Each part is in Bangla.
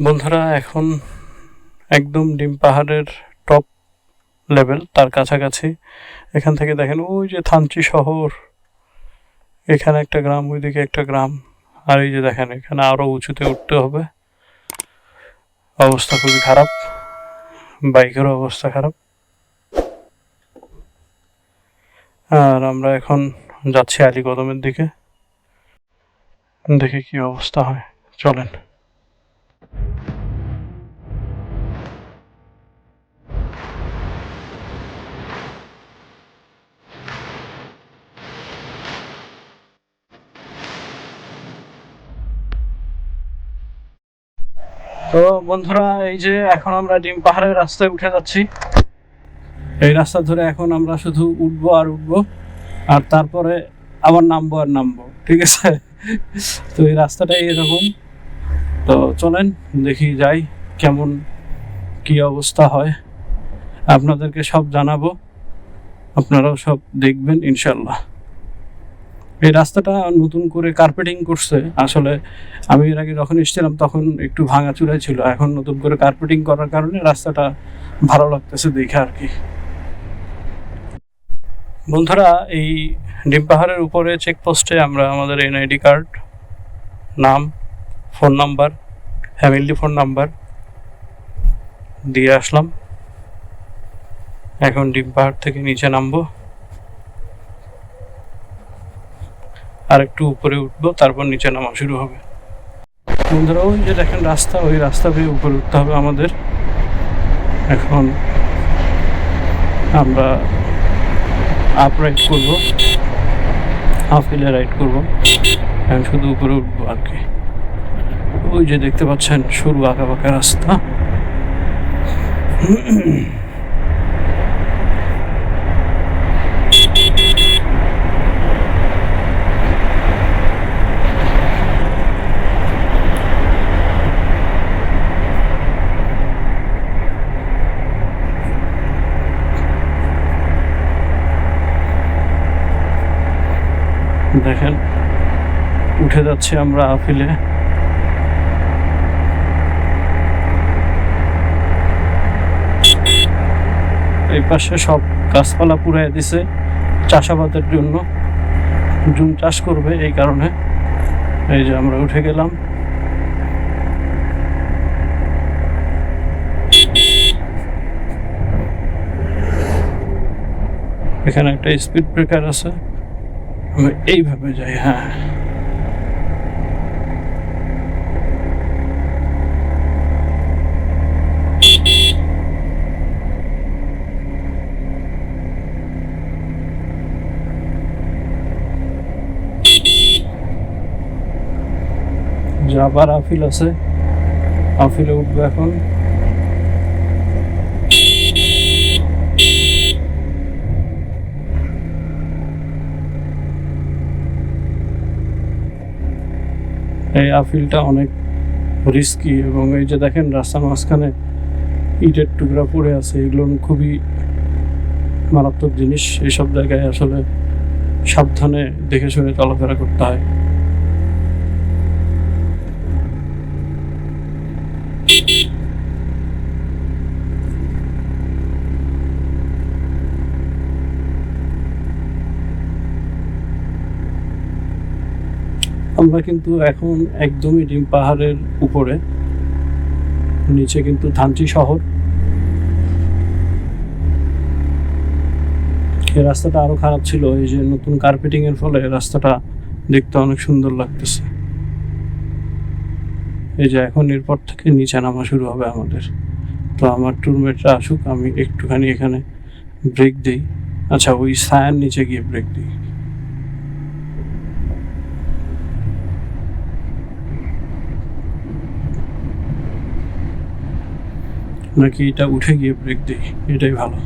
বন্ধুরা, এখন একদম ডিম পাহাড়ের টপ লেভেল তার কাছাকাছি। এখান থেকে দেখেন, ওই যে থানচি শহর। এখানে একটা গ্রাম, ওইদিকে একটা গ্রাম। আর এই যে দেখেন, এখানে আরও উঁচুতে উঠতে হবে। অবস্থা খুবই খারাপ। বাইকেরও অবস্থা খারাপ। আর আমরা এখন যাচ্ছি আলী কদমের দিকে। দেখি কি অবস্থা হয়। চলেন। তো বন্ধুরা, এই যে এখন আমরা ডিম পাহাড়ের রাস্তায় উঠে যাচ্ছি। এই রাস্তা ধরে এখন আমরা শুধু উঠবো আর উঠবো। আর তারপরে আবার নামবো আর নামবো, ঠিক আছে? তো এই রাস্তাটাই এরকম তো চলেন, দেখি যাই কেমন কি অবস্থা হয়। আপনাদেরকে সব জানাব। আপনারাও সব দেখবেন ইনশাল্লাহ এই রাস্তাটা নতুন করে কার্পেটিং করছে। আসলে আমি এর আগে যখন এসেছিলাম তখন একটু ভাঙা ভাঙাচুরা ছিল। এখন নতুন করে কার্পেটিং করার কারণে রাস্তাটা ভালো লাগতেছে দেখে আর কি। বন্ধুরা, এই ডিম পাহাড়ের উপরে চেকপোস্টে আমরা আমাদের এনআইডি কার্ড নাম phone number family phone number দিয়ে আসলাম। এখন ডিম পাহাড় থেকে নিচে নামবো। আর একটু উপরে উঠবো, তারপর নিচে নামা শুরু হবে। বন্ধুরা, ওই যে দেখেন রাস্তা, ওই রাস্তা বেয়ে উপরে উঠতে হবে আমাদের। এখন আমরা আপ রাইড করব হাফ হিলে রাইড করব, এখন শুধু উপরে উঠবো আর কি। ওই যে দেখতে পাচ্ছেন, সরু আঁকা বাঁকা রাস্তা। দেখেন। উঠে যাচ্ছি আমরা আপিলে। এই পাশে সব গাছপালা পুরাই দিছে চাষাবাদের জন্য। জুম চাষ করবে এই কারণে। এই যে আমরা উঠে গেলাম। এখানে একটা স্পিড ব্রেকার আছে। এইভাবে যাই হ্যাঁ। যাবার আফিল আছে। আফিলে উঠবো এখন। এই আফিলটা অনেক রিস্কি এবং এই যে দেখেন রাস্তার মাঝখানে ইটের টুকরা পড়ে আছে, এগুলো খুবই মারাত্মক জিনিস। এইসব জায়গায় আসলে সাবধানে দেখে শুনে চলাফেরা করতে হয়। আমরা কিন্তু এখন একদমই ডিম পাহাড়ের উপরে। নিচে কিন্তু থানচি শহর। এই রাস্তাটা আরও খারাপ ছিল, এই যে নতুন কার্পেটিং এর ফলে রাস্তাটা দেখতে অনেক সুন্দর লাগতেছে। এই যে এখন এরপর থেকে নিচে নামা শুরু হবে আমাদের। তো আমার টুরমেটরা আসুক, আমি একটুখানি এখানে ব্রেক দিই। আচ্ছা ওই ছায়ার নিচে গিয়ে ব্রেক দিই। নাকি এটা উঠে গিয়ে ব্রেক দিই? এটাই ভালো।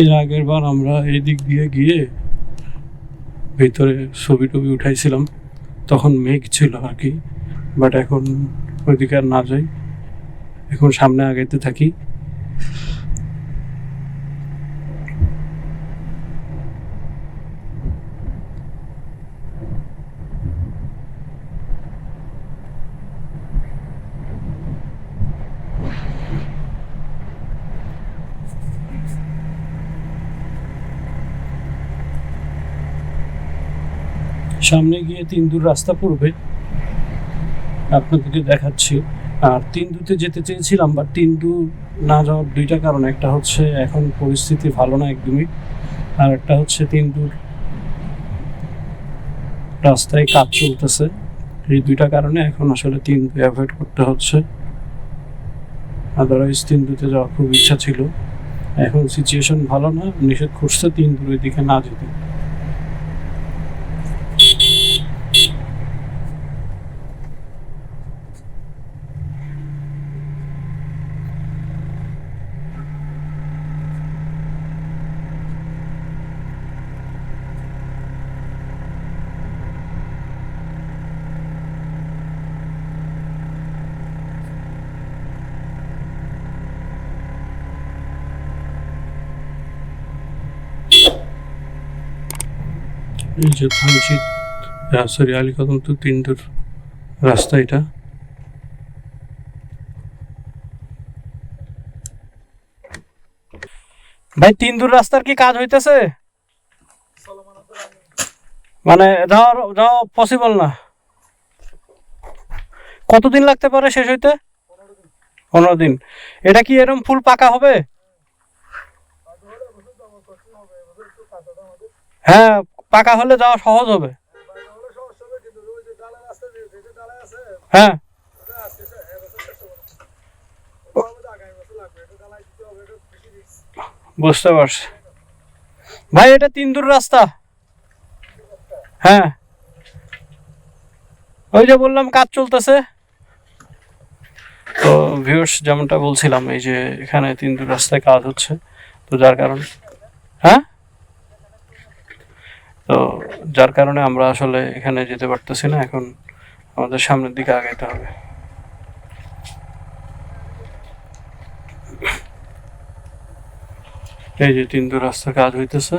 এর আগের বার আমরা এই দিক দিয়ে গিয়ে ভিতরে ছবি টবি উঠাইছিলাম। তখন মেঘ ছিল আর কি বাট এখন ওইদিকে আর না যাই। এখন সামনে আগাইতে থাকি। সামনে গিয়ে তিন দূর রাস্তা পড়বে। আপনাদেরকে দেখাচ্ছি। আর তিন দুতে যেতে চেয়েছিলাম বাট তিন দু না যাওয়ার দুইটা কারণ। একটা হচ্ছে এখন পরিস্থিতি ভালো না একদমই, আর একটা হচ্ছে তিন দূর রাস্তায় কাজ চলতেছে। এই দুইটা কারণে এখন আসলে তিন দু অ্যাভয়েড করতে হচ্ছে। আদারওয়াইজ তিন দুতে যাওয়ার খুব ইচ্ছা ছিল। এখন সিচুয়েশন ভালো না, নিষেধ করছে তিন দূর দিকে না যেতে। যে ধানশিট সরি আলিকদম টু তিনদুর রাস্তা এটা। ভাই তিন দূর রাস্তার কি কাজ হইতেছে? মানে যাওয়ার, যাওয়া পসিবল না। কতদিন লাগতে পারে শেষ হইতে? পনেরো দিন। এটা কি এরম ফুল পাকা হবে? হ্যাঁ পাকা হলে যাওয়া সহজ হবে। হ্যাঁ। বুঝতে পারছি। ভাই, এটা তিন দূর রাস্তা। হ্যাঁ। ওই যে বললাম, কাজ চলতেছে। তো ভিউর্স যেমনটা বলছিলাম, এই যে এখানে তিন দূর রাস্তায় কাজ হচ্ছে, তো যার কারণে। হ্যাঁ? তো যার কারণে আমরা আসলে এখানে যেতে পারতেছি না, এখন আমাদের সামনের দিকে আগাইতে হবে। এই যে তিন দূর রাস্তার কাজ হইতেছে,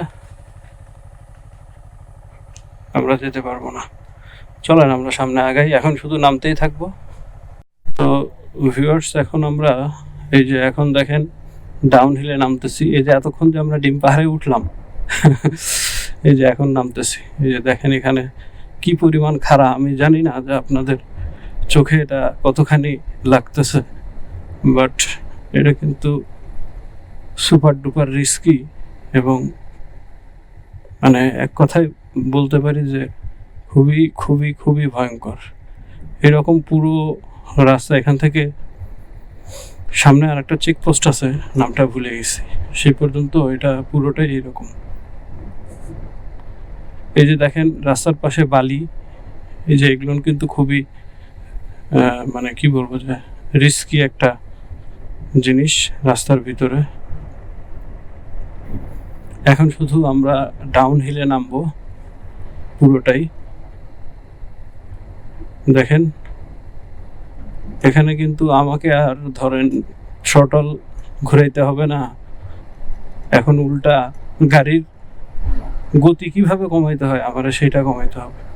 আমরা যেতে পারব না। চলেন আমরা সামনে আগাই, এখন শুধু নামতেই থাকব। তো ভিউয়ার্স এখন আমরা এই যে এখন দেখেন ডাউন হিলে নামতেছি। এই যে এতক্ষণ যে আমরা ডিম পাহাড়ে উঠলাম এই যে এখন নামতেছি, এই যে দেখেন এখানে কি পরিমাণ খাড়া, আমি জানি না যে আপনাদের চোখে এটা কতখানি লাগতেছে বাট এটা কিন্তু সুপার ডুপার রিস্কি এবং মানে এক কথায় বলতে পারি যে খুবই খুবই খুবই ভয়ঙ্কর। এরকম পুরো রাস্তা এখান থেকে সামনে আর একটা চেকপোস্ট আছে, নামটা ভুলে গেছি। সেই পর্যন্ত এটা পুরোটাই এরকম। এই যে দেখেন, রাস্তার পাশে বালি, এই যে এগুলো কিন্তু খুবই মানে কি বলব যে রিস্কি একটা জিনিস রাস্তার ভিতরে। এখন শুধু আমরা ডাউন হিলে নামবো, পুরোটাই। দেখেন, এখানে কিন্তু আমাকে আর ধরেন শটল ঘুরাইতে হবে না। এখন উল্টা গাড়ির গতি কীভাবে কমাইতে হয়? আমার সেটা কমাইতে হবে।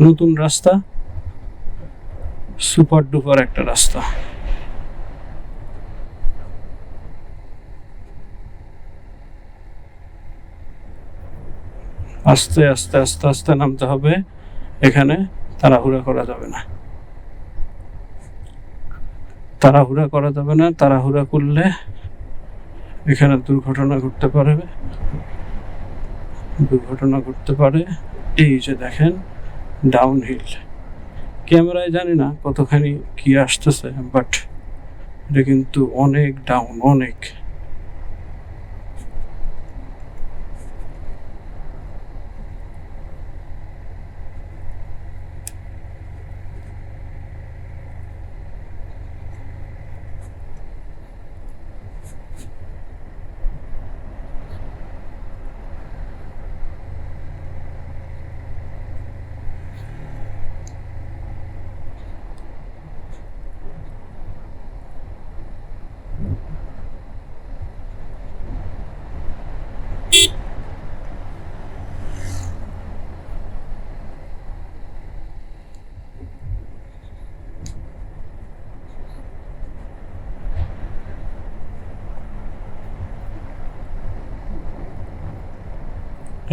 নতুন রাস্তা, সুপার ডুপার একটা রাস্তা। আস্তে আস্তে আস্তে আস্তে নামতে হবে। এখানে তাড়াহুড়া করা যাবে না। তাড়াহুড়া করা যাবে না, তাড়াহুড়া করলে এখানে দুর্ঘটনা ঘটতে পারে। দুর্ঘটনা ঘটতে পারে। এই যে দেখেন ডাউনহিল ক্যামেরায় জানি না কতখানি কি আসতেছে বাট এটা কিন্তু অনেক ডাউন অনেক।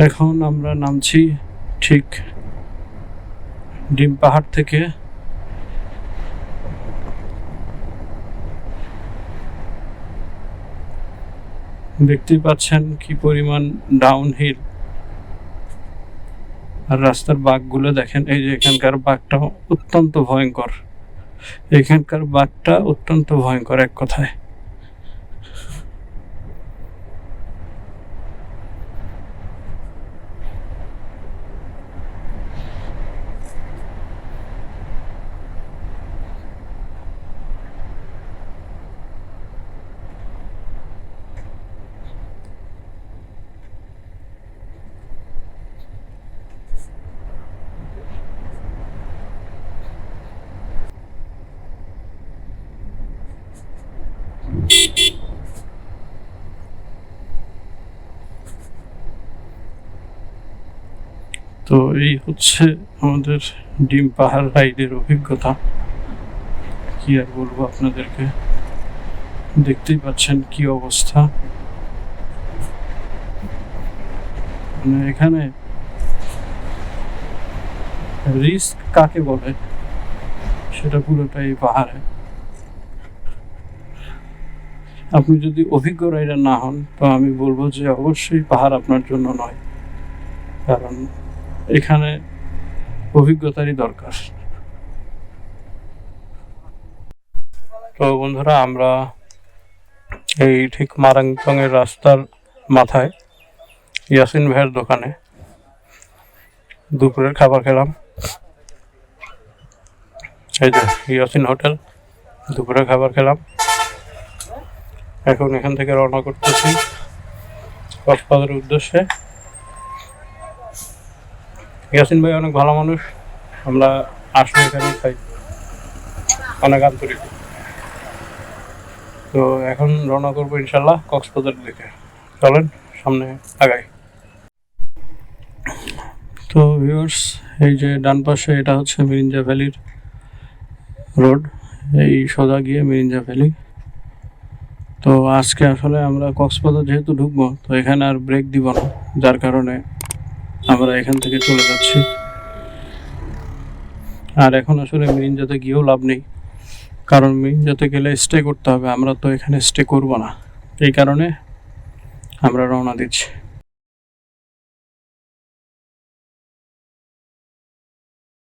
এখন আমরা নামছি ঠিক ডিম পাহাড় থেকে। দেখতেই পাচ্ছেন কি পরিমাণ ডাউন হিল আর রাস্তার বাঘগুলো দেখেন, এই যে এখানকার বাঘটা অত্যন্ত ভয়ঙ্কর। এখানকার বাঘটা অত্যন্ত ভয়ঙ্কর এক কথায়। তো এই হচ্ছে আমাদের ডিম পাহাড় রাইডের অভিজ্ঞতা। কি আর বলব আপনাদেরকে? দেখতেই পাচ্ছেন কি অবস্থা। মানে এখানে রিস্ক কাকে বলে? সেটা পুরোটাই পাহাড়ে। আপনি যদি অভিজ্ঞ রাইডার না হন, তো আমি বলব যে অবশ্যই পাহাড় আপনার জন্য নয়। কারণ এখানে অভিজ্ঞতারই দরকার। তো বন্ধুরা, আমরা এই ঠিক মারাংচং এর রাস্তার মাথায় ইয়াসিন ভাইয়ের দোকানে দুপুরের খাবার খেলাম। এই যে ইয়াসিন হোটেল, দুপুরের খাবার খেলাম। এখন এখান থেকে রওনা করতেছি। কক্সবাজারের উদ্দেশ্যে ইয়াসিন ভাই অনেক ভালো মানুষ। আমরা আসলে এখানেই খাই অনেক আন্তরিক। তো এখন রওনা করব ইনশাল্লাহ কক্সবাজার দিকে। চলেন, সামনে আগাই। তো ভিউয়ার্স এই যে ডান পাশে এটা হচ্ছে মিরিঞ্জা ভ্যালির রোড। এই সোজা গিয়ে মিরিঞ্জা ভ্যালি। তো আজকে আসলে আমরা কক্সবাজার যেহেতু ঢুকবো, তো এখানে আর ব্রেক দিব না, যার কারণে আমরা এখান থেকে চলে যাচ্ছি। আর এখন আসলে মিরিঞ্জাতে গিয়েও লাভ নেই। কারণ মিরিঞ্জাতে গেলে স্টে করতে হবে। আমরা তো এখানে স্টে করব না। এই কারণে আমরা রওনা দিচ্ছি।